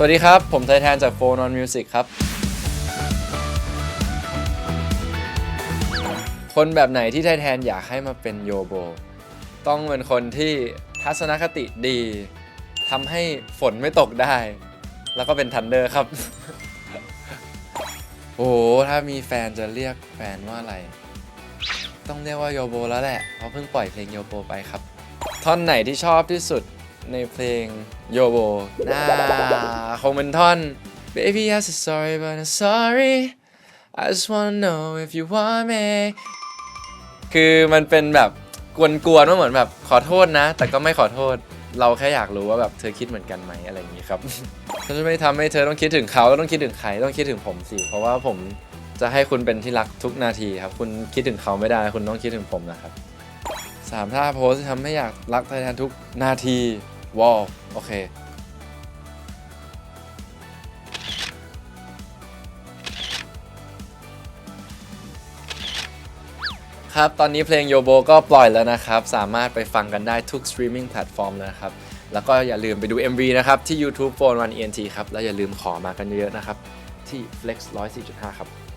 สวัสดีครับ ผมไทยแทนจาก Phone on Music ครับ คนแบบไหนที่ไทยแทนอยากให้มาเป็นโยโบ ต้องเป็นคนที่ทัศนคติดีทำให้ฝนไม่ตกได้ แล้วก็เป็นทันเดอร์ครับ โอ้โห ถ้ามีแฟนจะเรียกแฟนว่าอะไร ต้องเรียกว่าโยโบแล้วแหละ เพราะเพิ่งปล่อยเพลงโยโบไปครับ ท่อนไหนที่ชอบที่สุด ในเพลงโยโบน่าคงเป็นท่อน Baby I'm so sorry but I'm sorry I just wanna know if you want me คือมันเป็นแบบกวนๆว่าเหมือนแบบขอโทษนะ แต่ก็ไม่ขอโทษ เราแค่อยากรู้ว่าแบบเธอคิดเหมือนกันไหมอะไรอย่างนี้ครับฉันจะไม่ทำให้เธอต้องคิดถึงเขาแล้วต้องคิดถึงใครต้องคิดถึงผมสิ เพราะว่าผมจะให้คุณเป็นที่รักทุกนาทีครับ คุณคิดถึงเขาไม่ได้ คุณต้องคิดถึงผมนะครับสามท่าโพสที่ทำให้อยากรักไทยแทนทุกนาที วอลโอเค ครับ ตอนนี้เพลงโยโบก็ปล่อยแล้วนะครับ สามารถไปฟังกันได้ทุกสตรีมมิ่งแพลตฟอร์มนะครับ แล้วก็อย่าลืมไปดู MV นะครับ ที่ YouTube Phone One ENT ครับ แล้วอย่าลืมขอมากันเยอะๆนะครับ ที่ Flex 104.5 ครับ